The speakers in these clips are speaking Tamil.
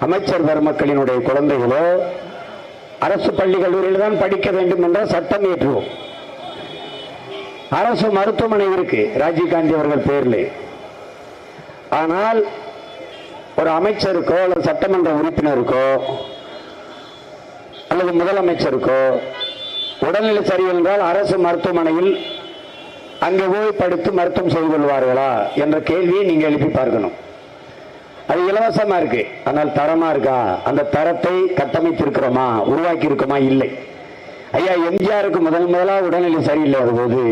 அமைச்சர் பெருமக்களினுடைய குழந்தைகளோ அரசு பள்ளி கல்லூரியில் தான் படிக்க வேண்டும் என்ற சட்டம் ஏற்றுவோம். அரசு மருத்துவமனை இருக்கு ராஜீவ்காந்தி அவர்கள் பேர்ல. ஆனால் ஒரு அமைச்சருக்கோ அல்லது சட்டமன்ற உறுப்பினருக்கோ அல்லது முதலமைச்சருக்கோ உடல்நிலை சரியில்லைன்றால் அரசு மருத்துவமனையில் அங்கே போய் படுத்து மருத்துவம் செய்து கொள்வார்களா என்ற கேள்வியை நீங்க எழுப்பி பார்க்கணும். அது இலவசமா இருக்கு. ஆனால் தரமா இருக்கா? அந்த தரத்தை கட்டமைத்திருக்கிறோமா? உருவாக்கி இருக்கோமா இல்லை. ஐயா எம்ஜிஆருக்கு முதல் முதலா உடல்நிலை சரியில்லாத போது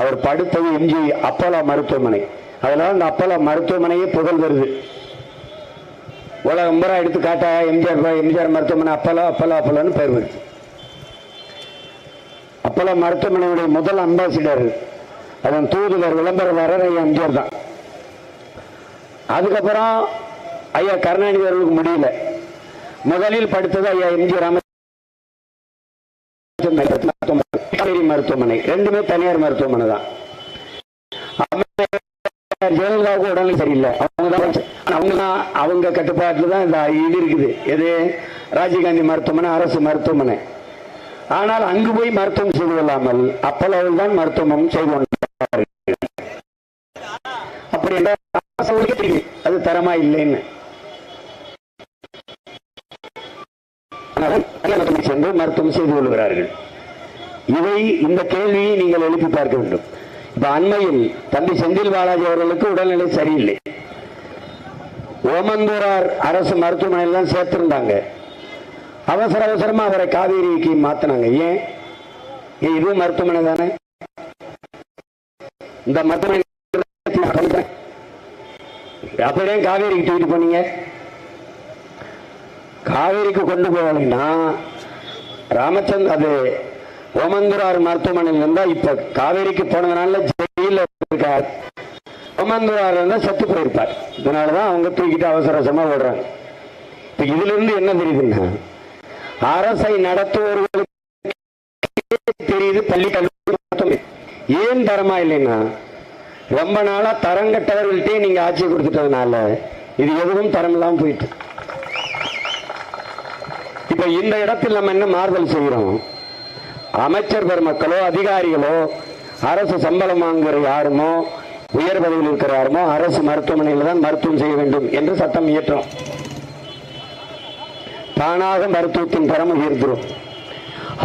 அவர் படுத்தது எம்ஜி அப்போலோ மருத்துவமனை. அதனால் அந்த அப்போலோ மருத்துவமனையே புகழ் வருது உலகம் பூரா எடுத்து காட்டா எம்ஜிஆர் எம்ஜிஆர் மருத்துவமனை அப்பலோ அப்பலோ அப்பலோன்னு பேர் வருது அப்பலோ மருத்துவமனையுடைய முதல் அம்பாசிடர். அதன் தூதுவர் விளம்பரவாரர் ஐயா எம்ஜிஆர் தான். அதுக்கப்புறம் ஐயா கருணாநிதி அவர்களுக்கு முடியல. முதலில் படுத்தது ஐயா எம்ஜிஆர் அமைச்சர் மருத்துவமனை. ரெண்டுமே தனியார் மருத்துவமனை தான். ஜெயலலிதாவுக்கு உடனே சரியில்லை. அவங்க தான் அவங்க தான் அவங்க கட்டுப்பாட்டில் தான் இந்த இது இருக்குது. எது? ராஜீவ்காந்தி மருத்துவமனை அரசு மருத்துவமனை. ஆனால் அங்கு போய் மருத்துவம் செய்து கொள்ளாமல் அப்பளவில் தான் மருத்துவமும் செய்து கொண்டார்கள். அப்படி என்றால் அது தரமா இல்லைன்னு. சென்று மருத்துவம் செய்து கொள்கிறார்கள். இதை இந்த கேள்வியை நீங்கள் எழுப்பி பார்க்க வேண்டும். இப்ப அண்மையில் தம்பி செந்தில் பாலாஜி அவர்களுக்கு உடல்நிலை சரியில்லை. ஓமந்தூரார் அரசு மருத்துவமனையில் தான் சேர்த்திருந்தாங்க. அவசர அவசரமா அவரை காவேரிக்கு மாத்தினாங்க. ஏன்? இது மருத்துவமனை தானே? இந்த மருத்துவமனை அப்படியே காவேரிக்கு தூக்கிட்டு போனீங்க? காவேரிக்கு கொண்டு போகலைன்னா ராமச்சந்திர அது ஓமந்தூரார் மருத்துவமனையில் இருந்தா இப்ப காவேரிக்கு போனதுனால ஜெயில இருக்கார். ஓமந்தூரார் இருந்தா செத்து போயிருப்பார். இதனாலதான் அவங்க தூக்கிட்டு அவசர அவசரமா ஓடுறாங்க. இப்ப இதுல இருந்து என்ன தெரியுதுன்னா அரசை நடத்துவர்களுக்கு தெரியுது பள்ளி கல்லூரி மருத்துவமனை. ஏன் தரமா இல்லைன்னா ரொம்ப நாளா தரங்கட்டவர்கள்ட்டே நீங்க ஆட்சி கொடுத்துட்டதுனால இது எதுவும் தரம் இல்லாம போயிட்டு. இப்ப இந்த இடத்தில் நம்ம என்ன மாறுதல் செய்கிறோம் அமைச்சர் பெருமக்களோ அதிகாரிகளோ அரசு சம்பளம் வாங்குகிற யாருமோ உயர் பதவியில் இருக்கிற யாருமோ அரசு மருத்துவமனையில் தான் மருத்துவம் செய்ய வேண்டும் என்று சட்டம் இயற்றும். தானாக மருத்துவத்தின் தரம் உயர்த்திடும்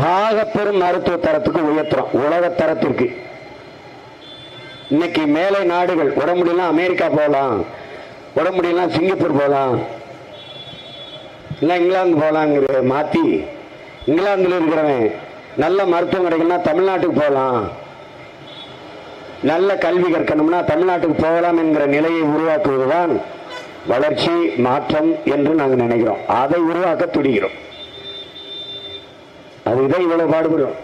ஆக பெரும் மருத்துவ தரத்துக்கு உயர்த்துறோம். உலக தரத்திற்கு. இன்னைக்கு மேலை நாடுகள் உடம்பு அமெரிக்கா போகலாம் உடம்பு சிங்கப்பூர் போகலாம் இல்லை இங்கிலாந்து போகலாங்கிற மாற்றி இங்கிலாந்தில் இருக்கிறவன் நல்ல மருத்துவம் கிடைக்கணும்னா தமிழ்நாட்டுக்கு போகலாம். நல்ல கல்வி கற்கணும்னா தமிழ்நாட்டுக்கு போகலாம் என்கிற நிலையை உருவாக்குவதுதான் வளர்ச்சி மாற்றம் என்று நாங்கள் நினைக்கிறோம். அதை உருவாக்க துடிக்கிறோம். அதுதான் இவ்வளவு பாடுபடுறோம்.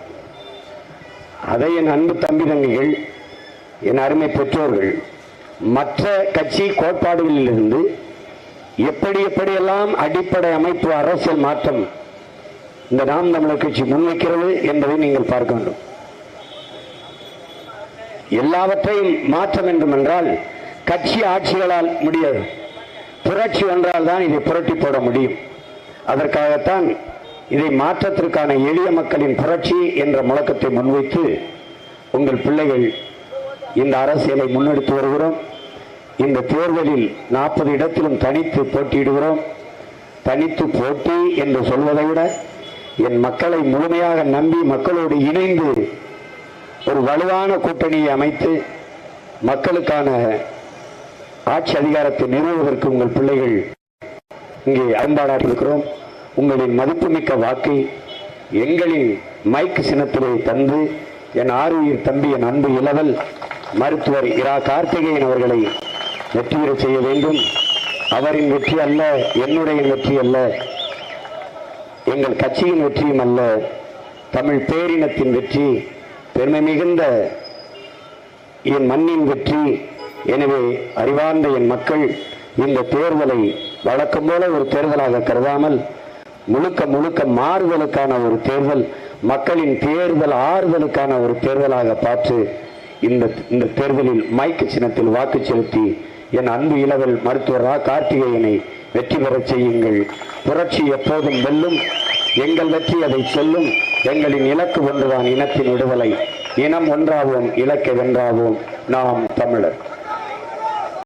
அதை என் அன்பு தம்பி தங்கைகள் என் அருமை பெற்றோர்கள் மற்ற கட்சி கோட்பாடுகளிலிருந்து எப்படி எப்படியெல்லாம் அடிப்படை அமைப்பு அரசியல் மாற்றம் இந்த நாம் தமிழர் கட்சி முன்வைக்கிறது என்பதை நீங்கள் பார்க்க வேண்டும். எல்லாவற்றையும் மாற்ற வேண்டும் என்றால் கட்சி ஆட்சிகளால் முடியாது. புரட்சி ஒன்றால் தான் இதை புரட்டி போட முடியும். அதற்காகத்தான் இதை மாற்றத்திற்கான எளிய மக்களின் புரட்சி என்ற முழக்கத்தை முன்வைத்து உங்கள் பிள்ளைகள் இந்த அரசியலை முன்னெடுத்து வருகிறோம். இந்த தேர்தலில் நாற்பது இடத்திலும் தனித்து போட்டியிடுகிறோம். தனித்து போட்டி என்று சொல்வதை விட என் மக்களை முழுமையாக நம்பி மக்களோடு இணைந்து ஒரு வலுவான கூட்டணியை அமைத்து மக்களுக்கான ஆட்சி அதிகாரத்தை நிறுவுவதற்கு உங்கள் பிள்ளைகள் இங்கே அரும்பாடாட்டிருக்கிறோம் உங்களின் மதிப்புமிக்க வாக்கை எங்களின் மைக் சின்னத்திலே தந்து என் ஆறுயிர் தம்பி என் அன்பு இளவல் மருத்துவர் இரா கார்த்திகேயன் அவர்களை வெற்றி பெற செய்ய வேண்டும். அவரின் வெற்றி அல்ல என்னுடைய வெற்றி அல்ல. எங்கள் கட்சியின் வெற்றியும் அல்ல தமிழ் பேரினத்தின் வெற்றி பெருமை மிகுந்த என் மண்ணின் வெற்றி. எனவே அறிவார்ந்த என் மக்கள் இந்த தேர்தலை வழக்கம் போல ஒரு தேர்தலாக கருதாமல் முழுக்க முழுக்க மாறுதலுக்கான ஒரு தேர்தல் மக்களின் தேர்தல் ஆறுதலுக்கான ஒரு தேர்தலாக பார்த்து இந்த இந்த தேர்தலில் மைக்கு சின்னத்தில் வாக்கு செலுத்தி என் அன்பு இளவல் மருத்துவர் ரா கார்த்திகேயனை வெற்றி பெறச் செய்யுங்கள். புரட்சி எப்போதும் வெல்லும். எங்கள் வெற்றி அதை சொல்லும். எங்களின் இலக்கு ஒன்றுதான் இனத்தின் விடுதலை. இனம் ஒன்றாவோம் இலக்கை வென்றாவோம். நாம் தமிழர்.